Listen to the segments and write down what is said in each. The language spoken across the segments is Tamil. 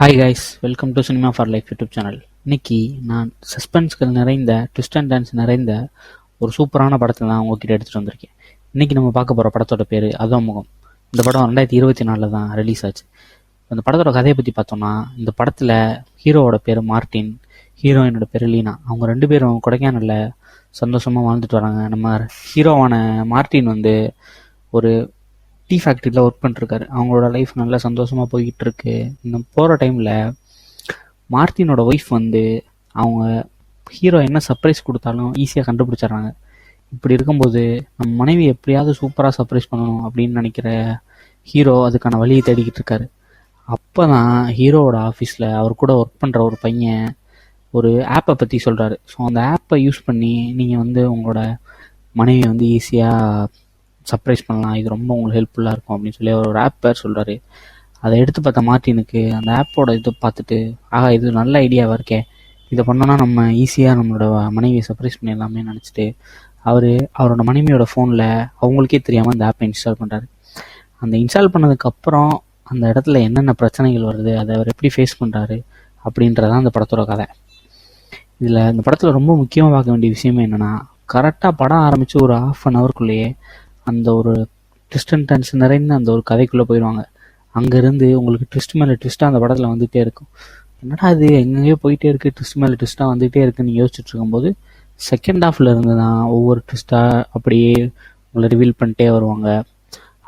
Hi guys welcome to cinema for life YouTube channel இன்னைக்கு நான் சஸ்பென்ஸ்கள் நிறைந்த ட்விஸ்ட் அண்ட் டான்ஸ் நிறைந்த ஒரு சூப்பரான படத்தை தான் உங்ககிட்ட எடுத்துகிட்டு வந்திருக்கேன். இன்னைக்கு நம்ம பார்க்க போகிற படத்தோட பேர் அதோமுகம் இந்த படம் ரெண்டாயிரத்தி இருபத்தி நாலில் தான் ரிலீஸ் ஆச்சு. அந்த படத்தோட கதையை பற்றி பார்த்தோம்னா இந்த படத்தில் ஹீரோவோட பேர் மார்ட்டின் ஹீரோயினோட பேர் லீனா. அவங்க ரெண்டு பேரும் கொடைக்கானலில் சந்தோஷமாக வாழ்ந்துட்டு வராங்க. நம்ம ஹீரோவான மார்ட்டின் வந்து ஒரு டீ ஃபேக்ட்ரியில் ஒர்க் பண்ணிருக்காரு. அவங்களோட லைஃப் நல்லா சந்தோஷமாக போய்கிட்டு இருக்கு இந்த போகிற டைமில் மார்த்தினோட ஒய்ஃப் வந்து அவங்க ஹீரோ என்ன சர்ப்ரைஸ் கொடுத்தாலும் ஈஸியாக கண்டுபிடிச்சிட்றாங்க. இப்படி இருக்கும்போது நம்ம மனைவி எப்படியாவது சூப்பராக சர்ப்ரைஸ் பண்ணணும் அப்படின்னு நினைக்கிற ஹீரோ அதுக்கான வழியை தேடிக்கிட்டு இருக்காரு. அப்போ தான் ஹீரோவோட ஆஃபீஸில் அவர் கூட ஒர்க் பண்ணுற ஒரு பையன் ஒரு ஆப்பை பற்றி சொல்கிறாரு ஸோ அந்த ஆப்பை யூஸ் பண்ணி நீங்கள் வந்து உங்களோட மனைவியை வந்து ஈஸியாக சர்ப்ரைஸ் பண்ணலாம். இது ரொம்ப உங்களுக்கு ஹெல்ப்ஃபுல்லாக இருக்கும் அப்படின்னு சொல்லி அவர் ஒரு ஆப் பேர் சொல்கிறாரு அதை எடுத்து பார்த்த மார்ட்டினுக்கு அந்த ஆப்போட இதை பார்த்துட்டு ஆகா இது நல்ல ஐடியாவாக இருக்கே. இதை பண்ணோன்னா நம்ம ஈஸியாக நம்மளோட மனைவியை சர்ப்ரைஸ் பண்ணிடலாமே நினச்சிட்டு அவர் அவரோட மனைவியோட ஃபோனில் அவங்களுக்கே தெரியாமல் அந்த ஆப்பை இன்ஸ்டால் பண்ணுறாரு அந்த இன்ஸ்டால் பண்ணதுக்கப்புறம் அந்த இடத்துல என்னென்ன பிரச்சனைகள் வருது அதை அவர் எப்படி ஃபேஸ் பண்ணுறாரு அப்படின்றதான் அந்த படத்தோட கதை. இதில் இந்த படத்தில் ரொம்ப முக்கியமாக பார்க்க வேண்டிய விஷயமே என்னென்னா கரெக்டாக படம் ஆரம்பித்து ஒரு ஆஃப் அன் ஹவருக்குள்ளேயே அந்த ஒரு ட்விஸ்ட் அண்ட் டர்ன்ஸ் நிறைந்த அந்த ஒரு கதைக்குள்ளே போயிடுவாங்க. அங்கேருந்து உங்களுக்கு ட்விஸ்ட் மேலே ட்விஸ்ட்டாக அந்த படத்தில் வந்துகிட்டே இருக்கும். என்னடா அது எங்கேயோ போயிட்டே இருக்குது ட்விஸ்ட் மேலே ட்விஸ்ட்டாக வந்துகிட்டே இருக்குன்னு யோசிச்சுட்டு இருக்கும்போது செகண்ட் ஹாஃபில் இருந்து தான் ஒவ்வொரு ட்விஸ்ட்டாக அப்படியே உங்களை ரிவீல் பண்ணிட்டே வருவாங்க.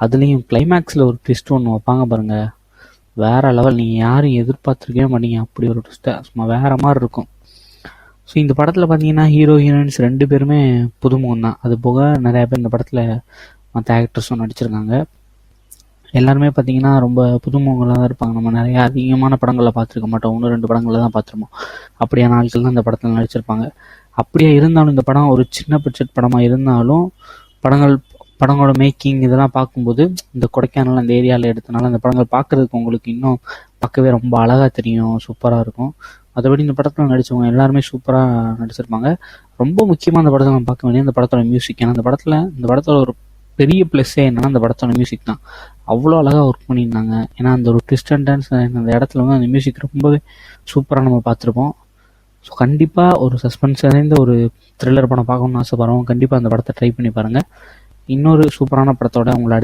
அதுலேயும் கிளைமேக்ஸில் ஒரு ட்விஸ்ட் ஒன்று வைப்பாங்க பாருங்கள் வேறு லெவல் நீங்கள் யாரும் எதிர்பார்த்துருக்கவே மாட்டீங்க. அப்படி ஒரு ட்விஸ்ட்டாக சும்மா வேறு மாதிரி இருக்கும். ஸோ இந்த படத்தில் பார்த்தீங்கன்னா ஹீரோ ஹீரோயின்ஸ் ரெண்டு பேருமே புதுமுகம் தான். அது போக நிறையா பேர் இந்த படத்தில் மற்ற ஆக்டர்ஸும் நடிச்சிருக்காங்க. எல்லாருமே பார்த்தீங்கன்னா ரொம்ப புதுமுகங்களாக தான் இருப்பாங்க. நம்ம நிறைய அதிகமான படங்களில் பார்த்துருக்க மாட்டோம். ஒன்று ரெண்டு படங்களில் தான் பார்த்துருப்போம். அப்படியான ஆட்கள் தான் இந்த படத்தில் நடிச்சிருப்பாங்க. அப்படியே இருந்தாலும் இந்த படம் ஒரு சின்ன பட்ஜெட் படமாக இருந்தாலும் படங்கள் படங்களோட மேக்கிங் இதெல்லாம் பார்க்கும்போது இந்த கொடைக்கானல் அந்த ஏரியாவில் எடுத்தனால அந்த படங்கள் பார்க்குறதுக்கு உங்களுக்கு இன்னும் பார்க்கவே ரொம்ப அழகாக தெரியும். சூப்பராக இருக்கும். மற்றபடி இந்த படத்தில் நடித்தவங்க எல்லாருமே சூப்பராக நடிச்சிருப்பாங்க. ரொம்ப முக்கியமாக அந்த படத்தை நம்ம பார்க்க வேண்டிய அந்த படத்தோட மியூசிக் ஏன்னா அந்த படத்தில் இந்த படத்தோட ஒரு பெரிய ப்ளஸ்ஸே என்னன்னா அந்த படத்தோட மியூசிக் தான். அவ்வளோ அழகாக ஒர்க் பண்ணியிருந்தாங்க. ஏன்னா அந்த ஒரு ட்விஸ்ட் அண்ட் டான்ஸ் அந்த இடத்துல வந்து அந்த மியூசிக் ரொம்பவே சூப்பராக நம்ம பார்த்துருப்போம். ஸோ கண்டிப்பாக ஒரு சஸ்பென்ஸ் நிறைந்த ஒரு த்ரில்லர் படம் பார்க்கணும்னு ஆசைப்படுறோம் கண்டிப்பாக அந்த படத்தை ட்ரை பண்ணி பாருங்கள் இன்னொரு சூப்பரான படத்தோட உங்களை